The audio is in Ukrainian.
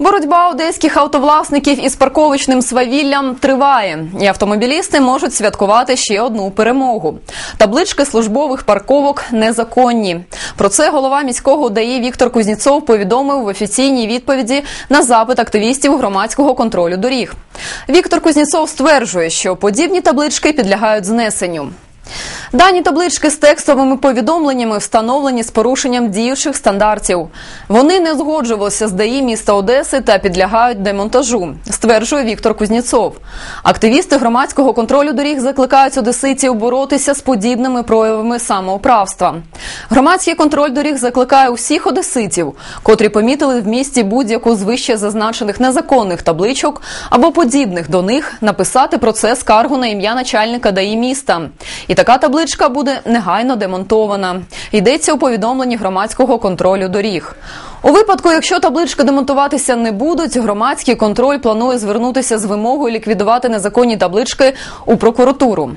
Боротьба одеських автовласників із парковочним свавіллям триває, і автомобілісти можуть святкувати ще одну перемогу. Таблички службових парковок незаконні. Про це голова міського ДАІ Віктор Кузніцов повідомив в офіційній відповіді на запит активістів громадського контролю доріг. Віктор Кузніцов стверджує, що подібні таблички підлягають знесенню. Дані таблички з текстовими повідомленнями встановлені з порушенням діючих стандартів. Вони не згоджувалися з ДАІ міста Одеси та підлягають демонтажу, стверджує Віктор Кузніцов. Активісти громадського контролю доріг закликають одеситів боротися з подібними проявами самоуправства. Громадський контроль доріг закликає усіх одеситів, котрі помітили в місті будь-яку з вище зазначених незаконних табличок або подібних до них, написати про це скаргу на ім'я начальника ДАІ міста. І така табличка буде негайно демонтована. Йдеться у повідомленні громадського контролю доріг. У випадку, якщо таблички демонтуватися не будуть, громадський контроль планує звернутися з вимогою ліквідувати незаконні таблички у прокуратуру.